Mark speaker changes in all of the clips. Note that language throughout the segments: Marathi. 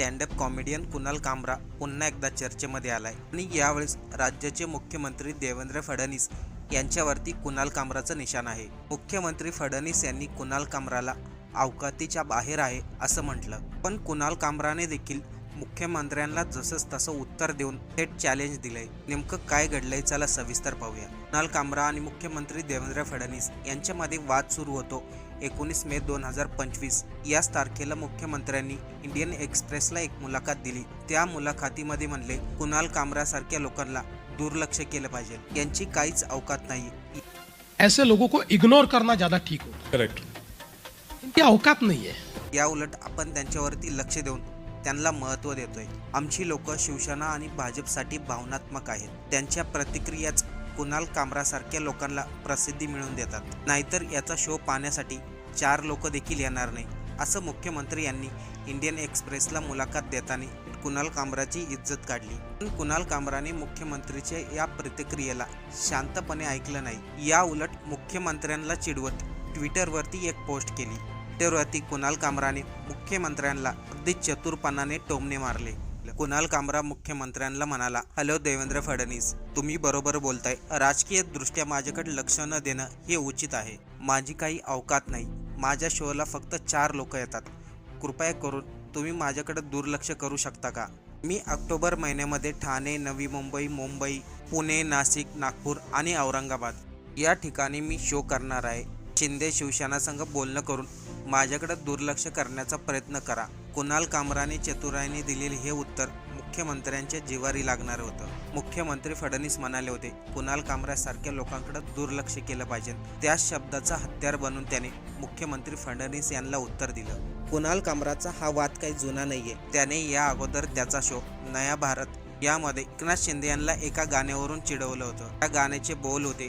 Speaker 1: स्टँडअप कॉमेडियन कुणाल कामरा पुन्हा एकदा चर्चेमध्ये आलाय. आणि यावेळेस राज्याचे मुख्यमंत्री देवेंद्र फडणवीस यांच्यावरती कुणाल कामराचं निशाण आहे. मुख्यमंत्री फडणवीस यांनी कुणाल कामराला अवकातीच्या बाहेर आहे असं म्हटलं. पण कुणाल कामराने देखील मुख्यमंत्र्यांना जसंच तसं उत्तर देऊन थेट चॅलेंज दिलंय. नेमकं काय घडलंय चला सविस्तर पाहूया. कुणाल कामरा आणि मुख्यमंत्री देवेंद्र फडणवीस यांच्यामध्ये वाद सुरू होतो एकोणीस मे दोन हजार पंचवीस. याच तारखेला मुख्यमंत्र्यांनी इंडियन एक्सप्रेसला एक मुलाखत दिली. त्या मुलाखतीमध्ये म्हणले कुणाल कामरासारख्या लोकांना दुर्लक्ष केलं पाहिजे. यांची काहीच अवकात नाही.
Speaker 2: ऐसे लोगों को इग्नोर करना ज़्यादा ठीक होगा
Speaker 3: करेक्ट
Speaker 2: इनकी औकात नहीं है।
Speaker 1: या उलट आपण त्यांच्यावरती लक्ष देऊन त्यांना महत्त्व देतोय. आमची लोक शिवसेना आणि भाजपसाठी भावनात्मक आहेत. त्यांच्या प्रतिक्रियाच कुणाल कामरासारख्या लोकांना प्रसिद्धी मिळवून देतात. नाहीतर याचा शो पाहण्यासाठी चार लोक देखील येणार नाही असं मुख्यमंत्री यांनी इंडियन एक्सप्रेसला मुलाखत देताना कुणाल कामराची इज्जत काढली. पण कुणाल कामराने मुख्यमंत्रीच्या या प्रतिक्रियेला शांतपणे ऐकलं नाही. या उलट मुख्यमंत्र्यांना चिडवत ट्विटरवरती एक पोस्ट केली. ट्विटरवरती कुणाल कामराने मुख्यमंत्र्यांना अगदी चतुरपणाने टोमणे मारले. कुणाल कामरा मुख्यमंत्र्यांना म्हणाला हॅलो देवेंद्र फडणवीस तुम्ही बरोबर बोलताय. राजकीय दृष्ट्या माझ्याकडे लक्ष न देणं हे उचित आहे. माझी काही अवकात नाही. माझ्या शोला फक्त चार लोक येतात. कृपया करून तुम्ही माझ्याकडे दुर्लक्ष करू शकता का? मी ऑक्टोबर महिन्यामध्ये ठाणे नवी मुंबई मुंबई पुणे नाशिक नागपूर आणि औरंगाबाद. या ठिकाणी मी शो करणार आहे. शिंदे शिवसेना संघ बोलणं करून माझ्याकडे दुर्लक्ष करण्याचा प्रयत्न करा. कुणाल कामराने चतुराईने दिलेले हे उत्तर मुख्यमंत्र्यांच्या जिवारी लागणार होतं. मुख्यमंत्री फडणवीस म्हणाले होते कुणाल कामरासारख्या लोकांकडे दुर्लक्ष केलं पाहिजे. त्याच शब्दाचा हत्यार बनून त्याने मुख्यमंत्री फडणवीस यांना उत्तर दिलं. कुणाल कामराचा हा वाद काही जुना नाहीये. त्याने या अगोदर त्याचा शो नया भारत यामध्ये एकनाथ शिंदे यांना एका गाण्यावरून चिडवलं होतं. त्या गाण्याचे बोल होते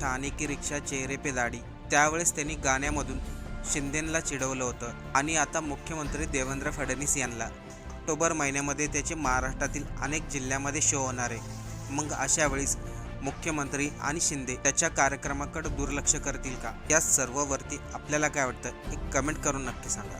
Speaker 1: ठाणे की रिक्षा चेहरे पे दाढी. त्यावेळेस त्यांनी गाण्यामधून शिंदेंना चिडवलं होतं आणि आता मुख्यमंत्री देवेंद्र फडणवीस यांना. ऑक्टोबर महिन्यामध्ये त्याचे महाराष्ट्रातील अनेक जिल्ह्यामध्ये शो होणार आहे. मग अशा वेळेस मुख्यमंत्री आणि शिंदे त्याच्या कार्यक्रमाकडे दुर्लक्ष करतील का? या सर्ववरती आपल्याला काय वाटतं? एक कमेंट करून नक्की सांगा.